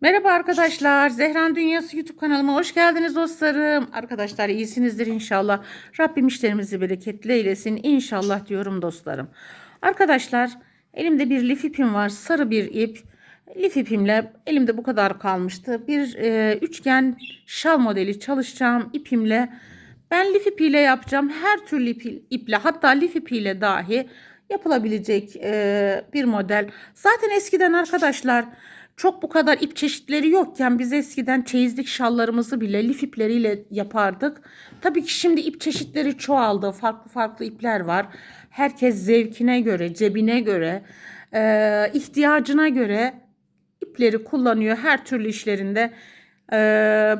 Merhaba arkadaşlar. Zehran Dünyası YouTube kanalıma hoş geldiniz dostlarım. Arkadaşlar iyisinizdir inşallah. Rabbim işlerimizi bereketli eylesin inşallah diyorum dostlarım. Arkadaşlar elimde bir lif ipim var. Sarı bir ip. Lif ipimle elimde bu kadar kalmıştı. Bir e, üçgen şal modeli çalışacağım ipimle. Ben lif ipiyle yapacağım. Her türlü ip, iple hatta lif ipiyle dahi yapılabilecek e, bir model. Zaten eskiden arkadaşlar çok bu kadar ip çeşitleri yokken biz eskiden çeyizlik şallarımızı bile lif ipleriyle yapardık. Tabii ki şimdi ip çeşitleri çoğaldı. Farklı farklı ipler var. Herkes zevkine göre, cebine göre, e, ihtiyacına göre ipleri kullanıyor her türlü işlerinde. E,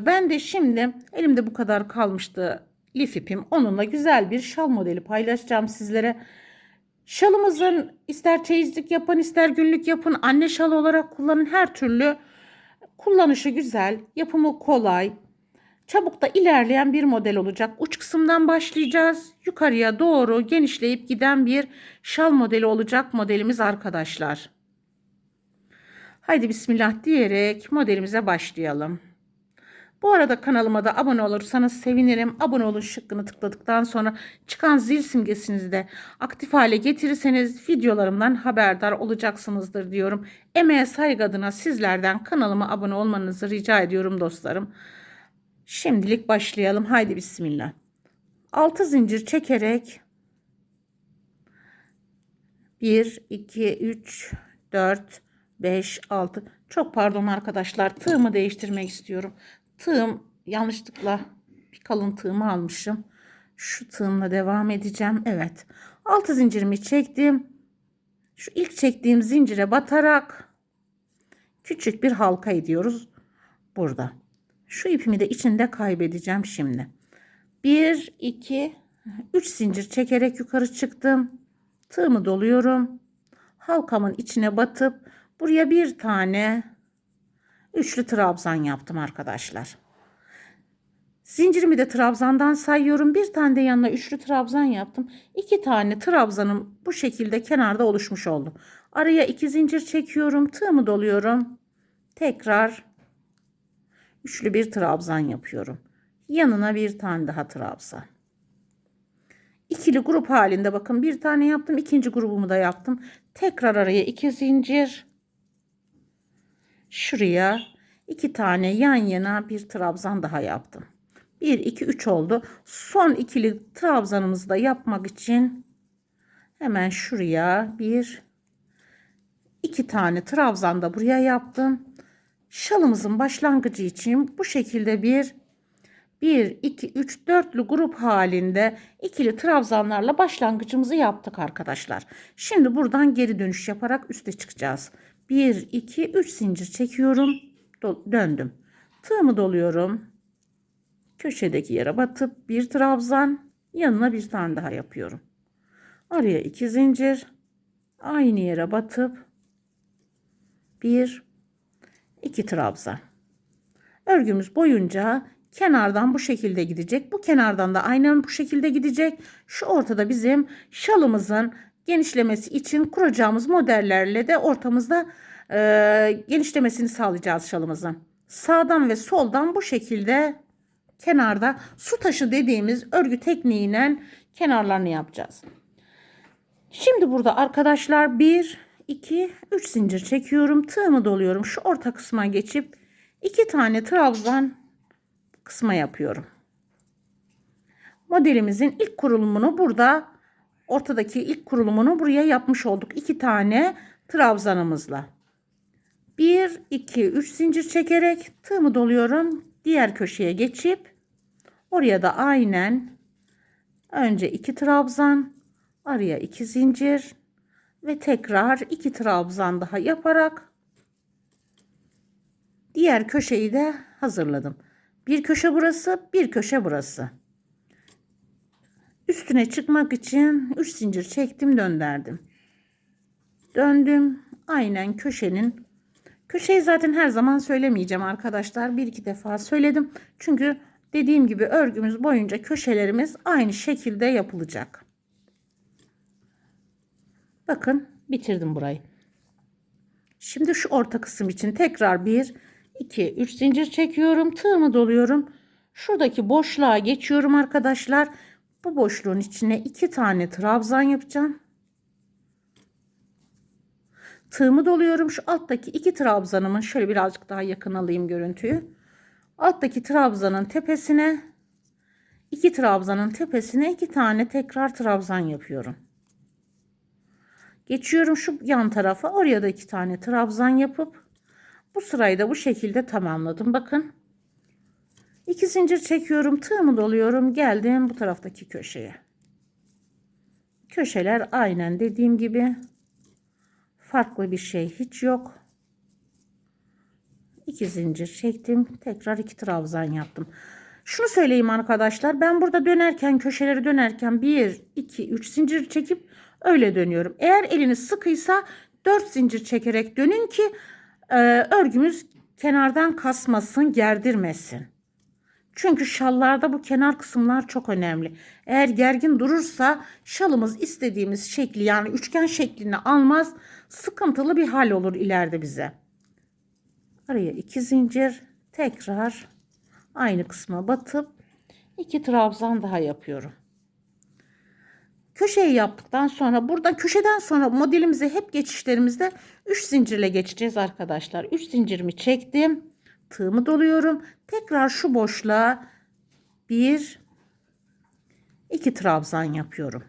ben de şimdi elimde bu kadar kalmıştı lif ipim. Onunla güzel bir şal modeli paylaşacağım sizlere. Şalımızın ister çeyizlik yapın ister günlük yapın anne şalı olarak kullanın her türlü kullanışı güzel, yapımı kolay, çabuk da ilerleyen bir model olacak. Uç kısımdan başlayacağız. Yukarıya doğru genişleyip giden bir şal modeli olacak modelimiz arkadaşlar. Haydi bismillah diyerek modelimize başlayalım. Bu arada kanalıma da abone olursanız sevinirim. Abone olun şıkkını tıkladıktan sonra çıkan zil simgesini de aktif hale getirirseniz videolarımdan haberdar olacaksınızdır diyorum. Emeğe saygı adına sizlerden kanalıma abone olmanızı rica ediyorum dostlarım. Şimdilik başlayalım. Haydi bismillah. 6 zincir çekerek 1 2 3 4 5 6 çok pardon arkadaşlar tığımı değiştirmek istiyorum tığım yanlışlıkla bir kalın tığımı almışım. Şu tığımla devam edeceğim. Evet. Altı zincirimi çektim. Şu ilk çektiğim zincire batarak küçük bir halka ediyoruz burada. Şu ipimi de içinde kaybedeceğim şimdi. 1 2 3 zincir çekerek yukarı çıktım. Tığımı doluyorum. Halkamın içine batıp buraya bir tane üçlü trabzan yaptım arkadaşlar. Zincirimi de trabzandan sayıyorum. Bir tane de yanına üçlü trabzan yaptım. İki tane trabzanım bu şekilde kenarda oluşmuş oldu. Araya iki zincir çekiyorum. Tığımı doluyorum. Tekrar üçlü bir trabzan yapıyorum. Yanına bir tane daha trabzan. İkili grup halinde bakın bir tane yaptım. ikinci grubumu da yaptım. Tekrar araya iki zincir şuraya iki tane yan yana bir trabzan daha yaptım. 1 2 3 oldu. Son ikili trabzanımızı da yapmak için hemen şuraya bir iki tane trabzan da buraya yaptım. Şalımızın başlangıcı için bu şekilde bir 1 2 3 dörtlü grup halinde ikili trabzanlarla başlangıcımızı yaptık arkadaşlar. Şimdi buradan geri dönüş yaparak üste çıkacağız. 1 2 3 zincir çekiyorum. Döndüm. Tığımı doluyorum. Köşedeki yere batıp bir trabzan yanına bir tane daha yapıyorum. Araya iki zincir. Aynı yere batıp bir iki trabzan. Örgümüz boyunca kenardan bu şekilde gidecek. Bu kenardan da aynen bu şekilde gidecek. Şu ortada bizim şalımızın genişlemesi için kuracağımız modellerle de ortamızda e, genişlemesini sağlayacağız şalımızın. Sağdan ve soldan bu şekilde kenarda su taşı dediğimiz örgü tekniğiyle kenarlarını yapacağız. Şimdi burada arkadaşlar 1, 2, 3 zincir çekiyorum. Tığımı doluyorum. Şu orta kısma geçip iki tane trabzan kısma yapıyorum. Modelimizin ilk kurulumunu burada ortadaki ilk kurulumunu buraya yapmış olduk. iki tane trabzanımızla. 1, 2, 3 zincir çekerek tığımı doluyorum. Diğer köşeye geçip oraya da aynen önce 2 trabzan, araya 2 zincir ve tekrar 2 trabzan daha yaparak diğer köşeyi de hazırladım. Bir köşe burası, bir köşe burası. Üstüne çıkmak için 3 zincir çektim, döndürdüm. Döndüm. Aynen köşenin köşeyi zaten her zaman söylemeyeceğim arkadaşlar. Bir iki defa söyledim. Çünkü dediğim gibi örgümüz boyunca köşelerimiz aynı şekilde yapılacak. Bakın bitirdim burayı. Şimdi şu orta kısım için tekrar bir 2 3 zincir çekiyorum. Tığımı doluyorum. Şuradaki boşluğa geçiyorum arkadaşlar. Bu boşluğun içine 2 tane trabzan yapacağım. Tığımı doluyorum. Şu alttaki iki trabzanımın şöyle birazcık daha yakın alayım görüntüyü. Alttaki trabzanın tepesine iki trabzanın tepesine iki tane tekrar trabzan yapıyorum. Geçiyorum şu yan tarafa. Oraya da iki tane trabzan yapıp bu sırayı da bu şekilde tamamladım. Bakın. İki zincir çekiyorum. Tığımı doluyorum. Geldim bu taraftaki köşeye. Köşeler aynen dediğim gibi. Farklı bir şey hiç yok. İki zincir çektim. Tekrar iki trabzan yaptım. Şunu söyleyeyim arkadaşlar. Ben burada dönerken köşeleri dönerken 1, 2, 3 zincir çekip öyle dönüyorum. Eğer eliniz sıkıysa 4 zincir çekerek dönün ki e, örgümüz kenardan kasmasın, gerdirmesin. Çünkü şallarda bu kenar kısımlar çok önemli. Eğer gergin durursa şalımız istediğimiz şekli yani üçgen şeklini almaz. Sıkıntılı bir hal olur ileride bize. Araya iki zincir tekrar aynı kısma batıp iki trabzan daha yapıyorum. Köşeyi yaptıktan sonra burada köşeden sonra modelimize hep geçişlerimizde 3 zincirle geçeceğiz arkadaşlar. 3 zincirimi çektim. Tığımı doluyorum. Tekrar şu boşluğa 1 2 trabzan yapıyorum.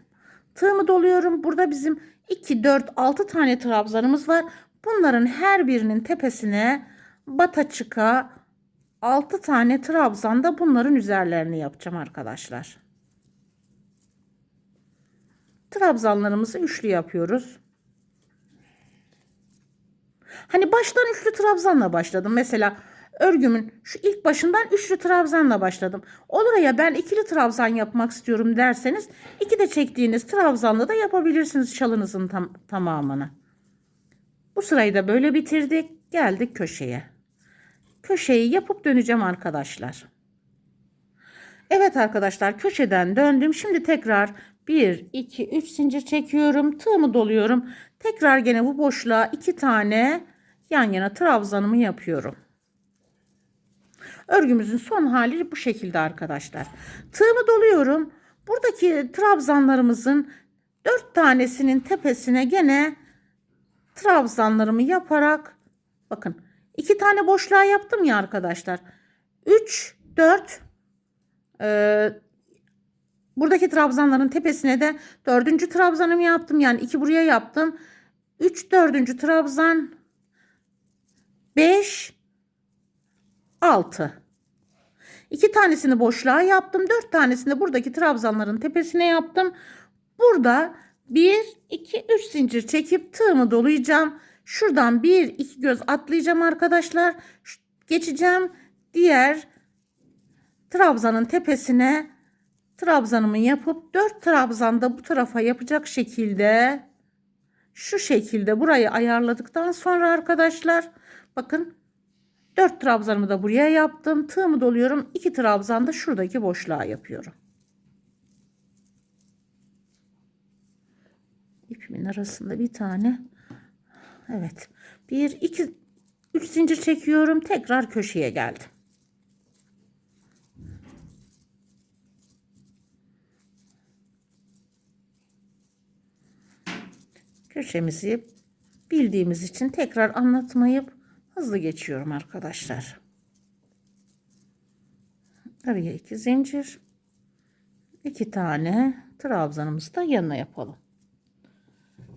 Tığımı doluyorum. Burada bizim 2 4 6 tane trabzanımız var. Bunların her birinin tepesine bata çıka 6 tane trabzan da bunların üzerlerini yapacağım arkadaşlar. Trabzanlarımızı üçlü yapıyoruz. Hani baştan üçlü trabzanla başladım. Mesela örgümün şu ilk başından üçlü trabzanla başladım. Olur ya ben ikili trabzan yapmak istiyorum derseniz iki de çektiğiniz trabzanla da yapabilirsiniz şalınızın tam, tamamını. Bu sırayı da böyle bitirdik. Geldik köşeye. Köşeyi yapıp döneceğim arkadaşlar. Evet arkadaşlar köşeden döndüm. Şimdi tekrar 1, 2, 3 zincir çekiyorum. Tığımı doluyorum. Tekrar gene bu boşluğa 2 tane yan yana trabzanımı yapıyorum. Örgümüzün son hali bu şekilde arkadaşlar. Tığımı doluyorum. Buradaki trabzanlarımızın 4 tanesinin tepesine gene trabzanlarımı yaparak bakın 2 tane boşluğa yaptım ya arkadaşlar. 3, 4 ee, buradaki trabzanların tepesine de dördüncü trabzanımı yaptım. Yani iki buraya yaptım. 3 dördüncü trabzan 5 6 İki tanesini boşluğa yaptım. Dört tanesini buradaki trabzanların tepesine yaptım. Burada 1 2 3 zincir çekip tığımı dolayacağım. Şuradan 1 2 göz atlayacağım arkadaşlar. Geçeceğim. Diğer trabzanın tepesine trabzanımı yapıp 4 trabzan da bu tarafa yapacak şekilde şu şekilde burayı ayarladıktan sonra arkadaşlar bakın 4 trabzanımı da buraya yaptım. Tığımı doluyorum. 2 trabzan da şuradaki boşluğa yapıyorum. İpimin arasında bir tane Evet. 1 2 3 zincir çekiyorum. Tekrar köşeye geldim. Köşemizi bildiğimiz için tekrar anlatmayıp hızlı geçiyorum arkadaşlar. Araya iki zincir. iki tane trabzanımızı da yanına yapalım.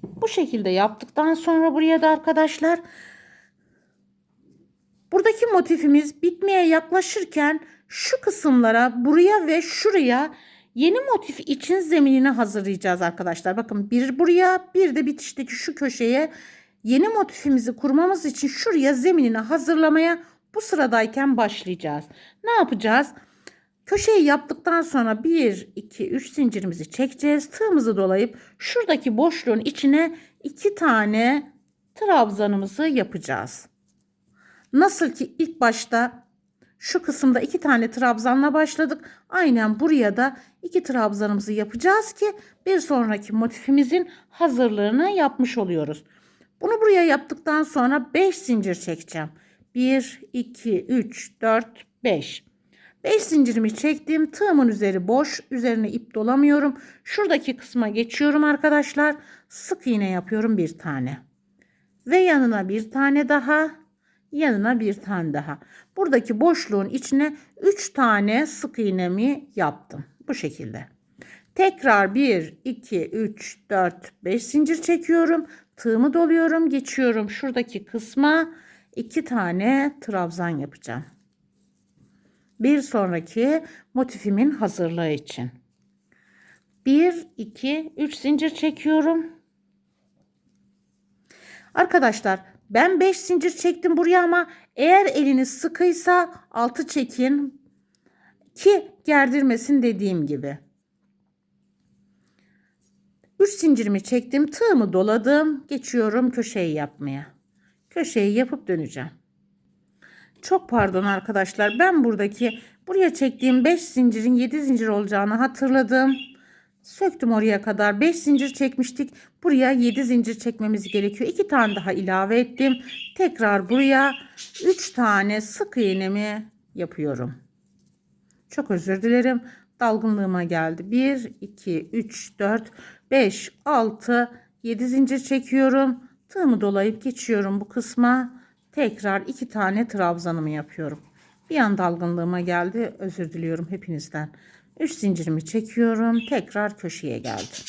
Bu şekilde yaptıktan sonra buraya da arkadaşlar buradaki motifimiz bitmeye yaklaşırken şu kısımlara buraya ve şuraya Yeni motif için zeminini hazırlayacağız arkadaşlar. Bakın bir buraya bir de bitişteki şu köşeye yeni motifimizi kurmamız için şuraya zeminini hazırlamaya bu sıradayken başlayacağız. Ne yapacağız? Köşeyi yaptıktan sonra 1, 2, 3 zincirimizi çekeceğiz. Tığımızı dolayıp şuradaki boşluğun içine 2 tane trabzanımızı yapacağız. Nasıl ki ilk başta şu kısımda iki tane trabzanla başladık. Aynen buraya da iki trabzanımızı yapacağız ki bir sonraki motifimizin hazırlığını yapmış oluyoruz. Bunu buraya yaptıktan sonra 5 zincir çekeceğim. 1, 2, 3, 4, 5. 5 zincirimi çektim. Tığımın üzeri boş. Üzerine ip dolamıyorum. Şuradaki kısma geçiyorum arkadaşlar. Sık iğne yapıyorum bir tane. Ve yanına bir tane daha. Yanına bir tane daha. Buradaki boşluğun içine 3 tane sık iğnemi yaptım. Bu şekilde. Tekrar 1, 2, 3, 4, 5 zincir çekiyorum. Tığımı doluyorum. Geçiyorum şuradaki kısma 2 tane trabzan yapacağım. Bir sonraki motifimin hazırlığı için. 1, 2, 3 zincir çekiyorum. Arkadaşlar ben 5 zincir çektim buraya ama eğer eliniz sıkıysa 6 çekin ki gerdirmesin dediğim gibi. 3 zincirimi çektim, tığımı doladım, geçiyorum köşeyi yapmaya. Köşeyi yapıp döneceğim. Çok pardon arkadaşlar. Ben buradaki buraya çektiğim 5 zincirin 7 zincir olacağını hatırladım. Söktüm oraya kadar 5 zincir çekmiştik. Buraya 7 zincir çekmemiz gerekiyor. 2 tane daha ilave ettim. Tekrar buraya 3 tane sık iğnemi yapıyorum. Çok özür dilerim. Dalgınlığıma geldi. 1, 2, 3, 4, 5, 6, 7 zincir çekiyorum. Tığımı dolayıp geçiyorum bu kısma. Tekrar 2 tane trabzanımı yapıyorum. Bir an dalgınlığıma geldi. Özür diliyorum hepinizden. 3 zincirimi çekiyorum. Tekrar köşeye geldim.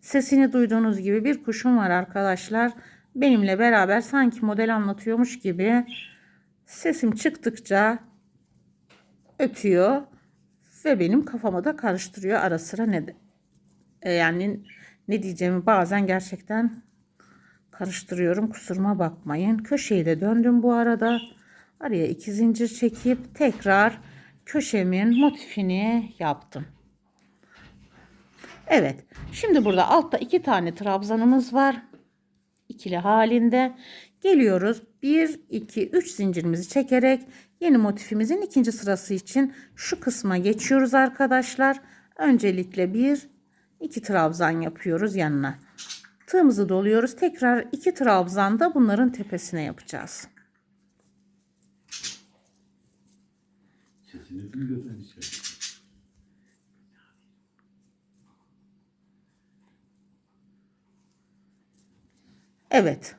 Sesini duyduğunuz gibi bir kuşum var arkadaşlar. Benimle beraber sanki model anlatıyormuş gibi sesim çıktıkça ötüyor ve benim kafamı da karıştırıyor ara sıra ne e, yani ne diyeceğimi bazen gerçekten karıştırıyorum. Kusuruma bakmayın. Köşeyi de döndüm bu arada. Araya iki zincir çekip tekrar köşemin motifini yaptım. Evet şimdi burada altta iki tane trabzanımız var. İkili halinde. Geliyoruz. 1 2 3 zincirimizi çekerek yeni motifimizin ikinci sırası için şu kısma geçiyoruz arkadaşlar. Öncelikle bir iki trabzan yapıyoruz yanına tığımızı doluyoruz tekrar iki trabzan da bunların tepesine yapacağız. Evet.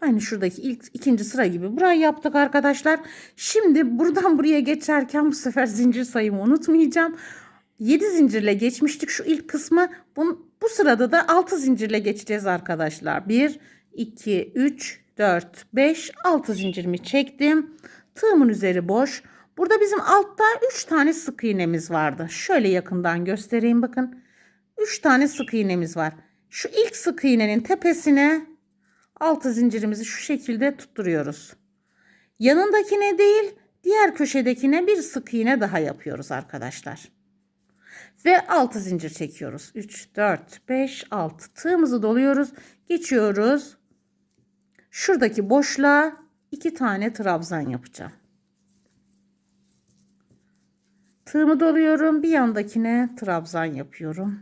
Aynı şuradaki ilk ikinci sıra gibi burayı yaptık arkadaşlar. Şimdi buradan buraya geçerken bu sefer zincir sayımı unutmayacağım. 7 zincirle geçmiştik şu ilk kısmı. Bu, bu sırada da 6 zincirle geçeceğiz arkadaşlar. 1, 2, 3, 4, 5, 6 zincirimi çektim. Tığımın üzeri boş. Burada bizim altta 3 tane sık iğnemiz vardı. Şöyle yakından göstereyim bakın. 3 tane sık iğnemiz var. Şu ilk sık iğnenin tepesine altı zincirimizi şu şekilde tutturuyoruz. Yanındakine değil diğer köşedekine bir sık iğne daha yapıyoruz arkadaşlar. Ve 6 zincir çekiyoruz. 3, 4, 5, 6 tığımızı doluyoruz. Geçiyoruz. Şuradaki boşluğa 2 tane trabzan yapacağım. Tığımı doluyorum. Bir yandakine trabzan yapıyorum.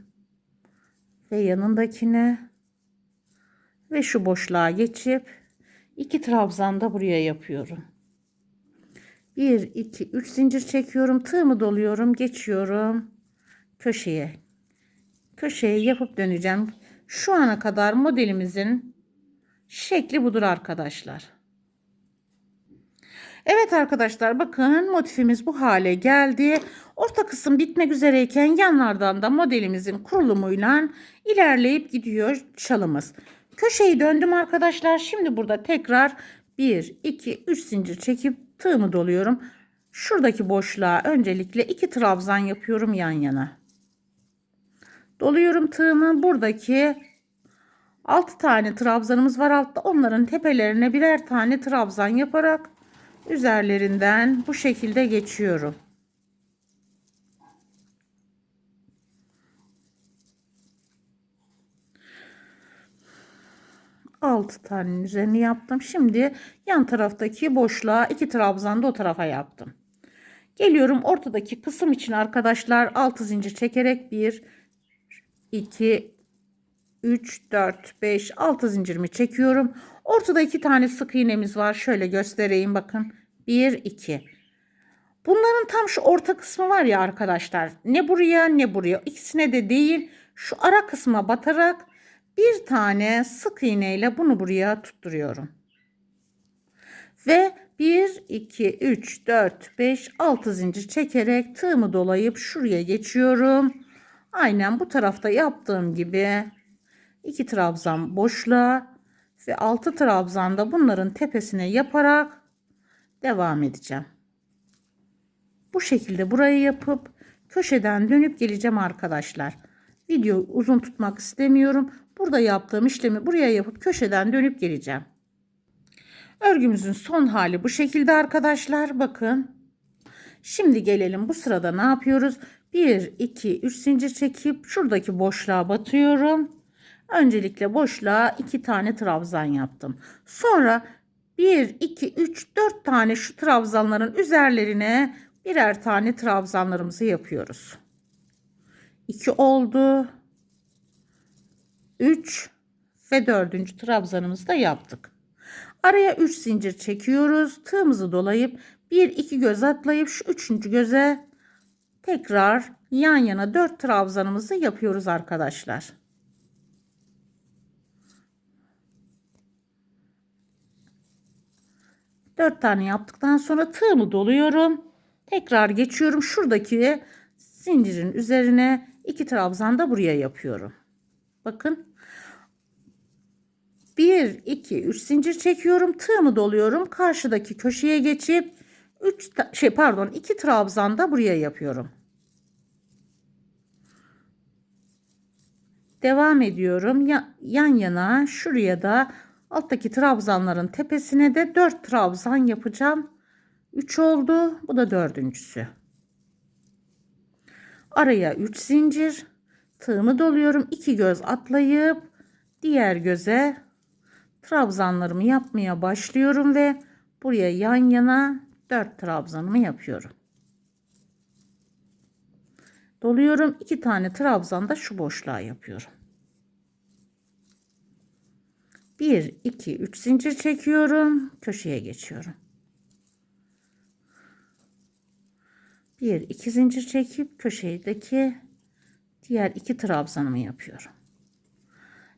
Ve yanındakine ve şu boşluğa geçip iki trabzan da buraya yapıyorum. 1 2 3 zincir çekiyorum. Tığımı doluyorum, geçiyorum köşeye. Köşeye yapıp döneceğim. Şu ana kadar modelimizin şekli budur arkadaşlar. Evet arkadaşlar bakın motifimiz bu hale geldi. Orta kısım bitmek üzereyken yanlardan da modelimizin kurulumuyla ilerleyip gidiyor çalımız. Köşeyi döndüm arkadaşlar. Şimdi burada tekrar 1, 2, 3 zincir çekip tığımı doluyorum. Şuradaki boşluğa öncelikle 2 trabzan yapıyorum yan yana. Doluyorum tığımı. Buradaki 6 tane trabzanımız var altta. Onların tepelerine birer tane trabzan yaparak üzerlerinden bu şekilde geçiyorum. Altı tanenin üzerine yaptım. Şimdi yan taraftaki boşluğa iki trabzan da o tarafa yaptım. Geliyorum ortadaki kısım için arkadaşlar 6 zincir çekerek 1 2 3 4 5 6 zincirimi çekiyorum. Ortada iki tane sık iğnemiz var. Şöyle göstereyim bakın. 1 2. Bunların tam şu orta kısmı var ya arkadaşlar. Ne buraya ne buraya. İkisine de değil. Şu ara kısma batarak bir tane sık iğneyle bunu buraya tutturuyorum. Ve 1, 2, 3, 4, 5, 6 zincir çekerek tığımı dolayıp şuraya geçiyorum. Aynen bu tarafta yaptığım gibi 2 trabzan boşluğa ve 6 trabzan da bunların tepesine yaparak devam edeceğim. Bu şekilde burayı yapıp köşeden dönüp geleceğim arkadaşlar. Video uzun tutmak istemiyorum. Burada yaptığım işlemi buraya yapıp köşeden dönüp geleceğim. Örgümüzün son hali bu şekilde arkadaşlar. Bakın. Şimdi gelelim bu sırada ne yapıyoruz? 1, 2, 3 zincir çekip şuradaki boşluğa batıyorum. Öncelikle boşluğa 2 tane trabzan yaptım. Sonra 1, 2, 3, 4 tane şu trabzanların üzerlerine birer tane trabzanlarımızı yapıyoruz. 2 oldu. 3 ve dördüncü trabzanımızı da yaptık. Araya 3 zincir çekiyoruz. Tığımızı dolayıp 1 2 göz atlayıp şu üçüncü göze tekrar yan yana 4 trabzanımızı yapıyoruz arkadaşlar. Dört tane yaptıktan sonra tığımı doluyorum. Tekrar geçiyorum. Şuradaki zincirin üzerine iki trabzan da buraya yapıyorum. Bakın 1, 2, 3 zincir çekiyorum. Tığımı doluyorum. Karşıdaki köşeye geçip 3 şey pardon 2 trabzan da buraya yapıyorum. Devam ediyorum. Ya, yan yana şuraya da alttaki trabzanların tepesine de 4 trabzan yapacağım. 3 oldu. Bu da dördüncüsü. Araya 3 zincir. Tığımı doluyorum. 2 göz atlayıp diğer göze trabzanlarımı yapmaya başlıyorum ve buraya yan yana 4 trabzanımı yapıyorum. Doluyorum. 2 tane trabzan da şu boşluğa yapıyorum. 1 2 3 zincir çekiyorum. Köşeye geçiyorum. 1 2 zincir çekip köşedeki diğer iki trabzanımı yapıyorum.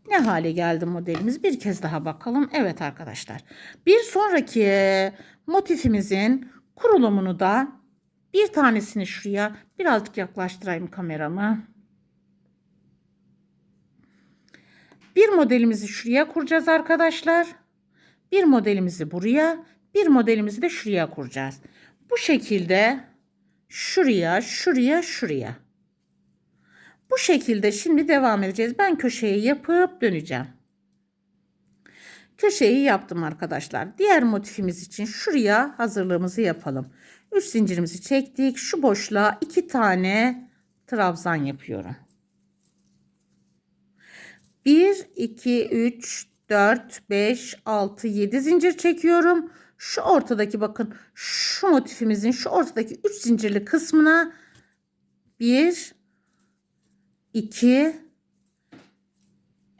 Ne hale geldi modelimiz? Bir kez daha bakalım. Evet arkadaşlar. Bir sonraki motifimizin kurulumunu da bir tanesini şuraya birazcık yaklaştırayım kameramı. Bir modelimizi şuraya kuracağız arkadaşlar. Bir modelimizi buraya, bir modelimizi de şuraya kuracağız. Bu şekilde şuraya, şuraya, şuraya. Bu şekilde şimdi devam edeceğiz. Ben köşeyi yapıp döneceğim. Köşeyi yaptım arkadaşlar. Diğer motifimiz için şuraya hazırlığımızı yapalım. 3 zincirimizi çektik. Şu boşluğa 2 tane trabzan yapıyorum. 1, 2, 3, 4, 5, 6, 7 zincir çekiyorum. Şu ortadaki bakın şu motifimizin şu ortadaki 3 zincirli kısmına 1, 2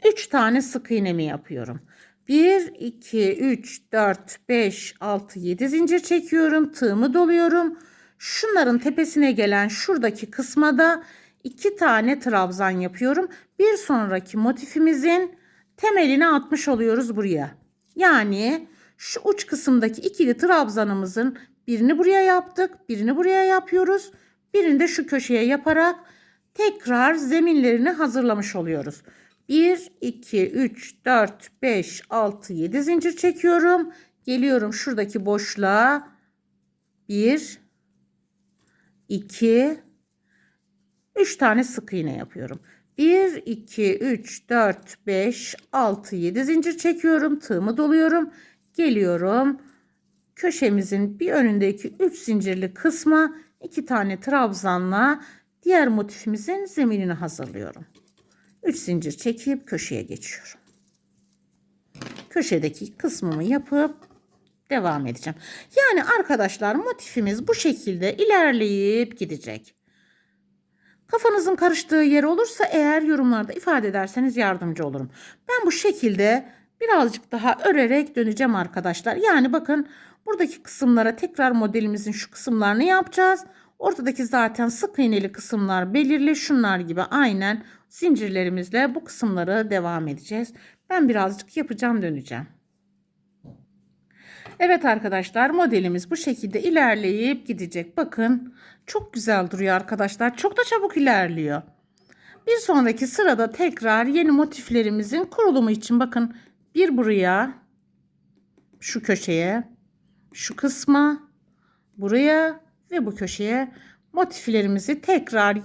3 tane sık iğnemi yapıyorum. 1 2 3 4 5 6 7 zincir çekiyorum. Tığımı doluyorum. Şunların tepesine gelen şuradaki kısma da 2 tane trabzan yapıyorum. Bir sonraki motifimizin temelini atmış oluyoruz buraya. Yani şu uç kısımdaki ikili trabzanımızın birini buraya yaptık, birini buraya yapıyoruz. Birini de şu köşeye yaparak tekrar zeminlerini hazırlamış oluyoruz. 1, 2, 3, 4, 5, 6, 7 zincir çekiyorum. Geliyorum şuradaki boşluğa. 1, 2, 3 tane sık iğne yapıyorum. 1, 2, 3, 4, 5, 6, 7 zincir çekiyorum. Tığımı doluyorum. Geliyorum. Köşemizin bir önündeki 3 zincirli kısma 2 tane trabzanla diğer motifimizin zeminini hazırlıyorum. 3 zincir çekip köşeye geçiyorum. Köşedeki kısmımı yapıp devam edeceğim. Yani arkadaşlar motifimiz bu şekilde ilerleyip gidecek. Kafanızın karıştığı yer olursa eğer yorumlarda ifade ederseniz yardımcı olurum. Ben bu şekilde birazcık daha örerek döneceğim arkadaşlar. Yani bakın buradaki kısımlara tekrar modelimizin şu kısımlarını yapacağız. Ortadaki zaten sık iğneli kısımlar belirli. Şunlar gibi aynen zincirlerimizle bu kısımları devam edeceğiz. Ben birazcık yapacağım döneceğim. Evet arkadaşlar modelimiz bu şekilde ilerleyip gidecek. Bakın çok güzel duruyor arkadaşlar. Çok da çabuk ilerliyor. Bir sonraki sırada tekrar yeni motiflerimizin kurulumu için bakın bir buraya şu köşeye şu kısma buraya ve bu köşeye motiflerimizi tekrar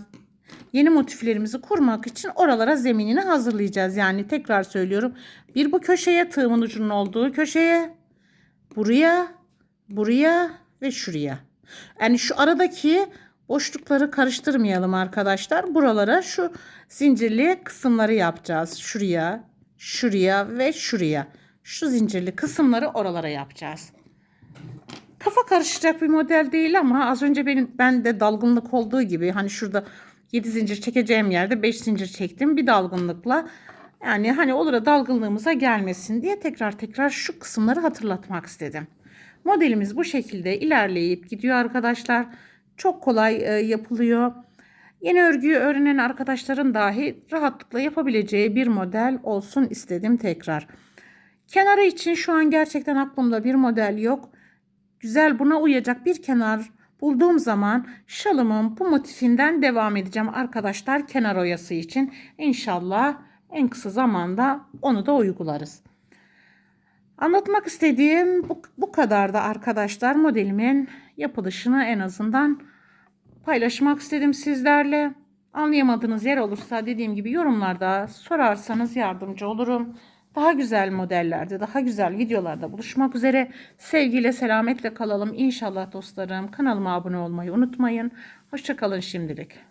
yeni motiflerimizi kurmak için oralara zeminini hazırlayacağız. Yani tekrar söylüyorum. Bir bu köşeye tığımın ucunun olduğu köşeye buraya buraya ve şuraya. Yani şu aradaki boşlukları karıştırmayalım arkadaşlar. Buralara şu zincirli kısımları yapacağız. Şuraya, şuraya ve şuraya. Şu zincirli kısımları oralara yapacağız. Kafa karışacak bir model değil ama az önce benim ben de dalgınlık olduğu gibi hani şurada 7 zincir çekeceğim yerde 5 zincir çektim bir dalgınlıkla. Yani hani olur da dalgınlığımıza gelmesin diye tekrar tekrar şu kısımları hatırlatmak istedim. Modelimiz bu şekilde ilerleyip gidiyor arkadaşlar. Çok kolay e, yapılıyor. Yeni örgüyü öğrenen arkadaşların dahi rahatlıkla yapabileceği bir model olsun istedim tekrar. Kenarı için şu an gerçekten aklımda bir model yok. Güzel buna uyacak bir kenar bulduğum zaman şalımın bu motifinden devam edeceğim arkadaşlar kenar oyası için. İnşallah en kısa zamanda onu da uygularız. Anlatmak istediğim bu, bu kadar da arkadaşlar modelimin yapılışını en azından paylaşmak istedim sizlerle. Anlayamadığınız yer olursa dediğim gibi yorumlarda sorarsanız yardımcı olurum. Daha güzel modellerde, daha güzel videolarda buluşmak üzere. Sevgiyle, selametle kalalım. İnşallah dostlarım. Kanalıma abone olmayı unutmayın. Hoşçakalın şimdilik.